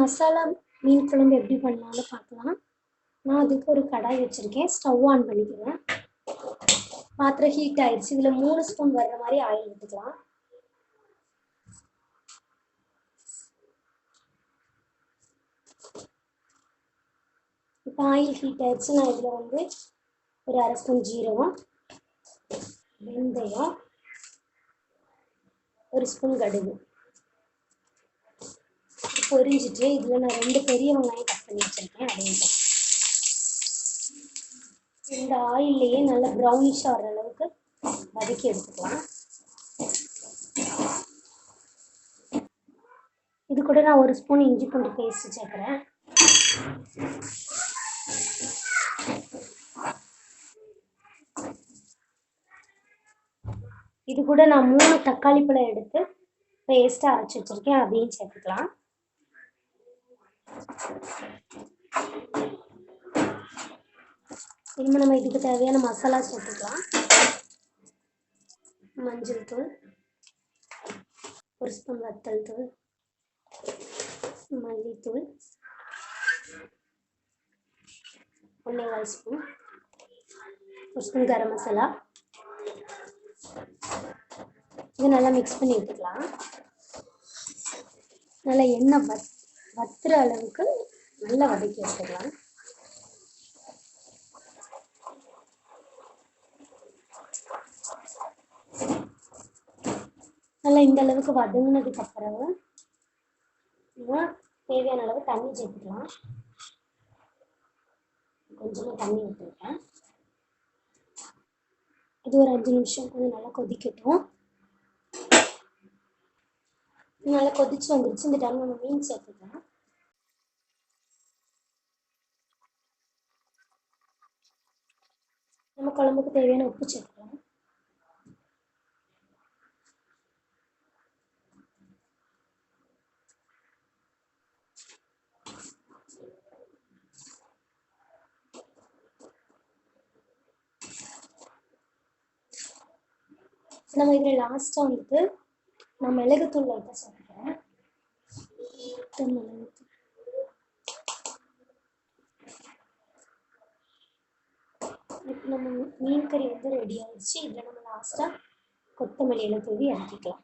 மசாலா மீன் குழம்பு எப்படி பண்ணலாம்னு பார்க்கலாம். நான் அதுக்கு ஒரு கடாய் வச்சுருக்கேன். ஸ்டவ் ஆன் பண்ணிக்கிறேன் பாத்திரம் ஹீட் ஆயிடுச்சு. இதில் மூணு ஸ்பூன் வர்ற மாதிரி ஆயில் எடுத்துக்கலாம். இப்போ ஆயில் ஹீட் ஆயிடுச்சு. நான் இதில் வந்து ஒரு அரை ஸ்பூன் ஜீரகம் வெந்தயம் ஒரு ஸ்பூன் கடுகு. பொரிஞ்சிட்டு இதில் நான் ரெண்டு பெரிய வெங்காயம் கட் பண்ணி வச்சுருக்கேன். அதையும் இந்த ஆயில்லையே நல்லா ப்ரௌனிஷ் ஆகிற அளவுக்கு வதக்கி எடுத்துக்கலாம். இது கூட நான் ஒரு ஸ்பூன் இஞ்சி பூண்டு பேஸ்ட் சேர்க்குறேன். இது கூட நான் மூணு தக்காளி பழம் எடுத்து பேஸ்ட்டாக அரைச்சி வச்சுருக்கேன். அதையும் சேர்த்துக்கலாம். இனிமேல் நம்ம இதுக்கு தேவையான மசாலா சேர்த்துக்கலாம் மஞ்சள் தூள் ஒரு ஸ்பூன் வத்தல் தூள் மல்லித்தூள் ஒன்றே கால் ஸ்பூன் ஒரு ஸ்பூன் கரம் மசாலா. இது நல்லா மிக்ஸ் பண்ணி எடுத்துக்கலாம். நல்லா எண்ணெய் வத் வத்துற அளவுக்கு நல்லா வதக்கி வச்சுக்கலாம் நல்லா இந்த அளவுக்கு வதங்கினதுக்கு அப்புறம் தேவையான அளவு தண்ணி சேர்த்துக்கலாம். கொஞ்சமாக தண்ணி ஊற்றிருக்கேன் இது ஒரு அஞ்சு நிமிஷம் கொஞ்சம் நல்லா கொதிக்கட்டும். நல்லா கொதிச்சு வந்துருச்சு. இந்த டைம் நம்ம மீன் சேர்த்துக்கலாம் நம்ம குழம்புக்கு தேவையான உப்பு சேர்த்துக்கலாம் நம்ம இதில் லாஸ்ட்டாக வந்துட்டு நான் மிளகுத்தூள் லைட்டாக சேர்த்துக்கிறேன் மிளகுத்தூள் இப்போ நம்ம மீன் கறி வந்து ரெடி ஆயிடுச்சு. இதில் நம்ம லாஸ்ட்டாக கொத்தமல்லியில் தூவி இறக்கிக்கலாம்.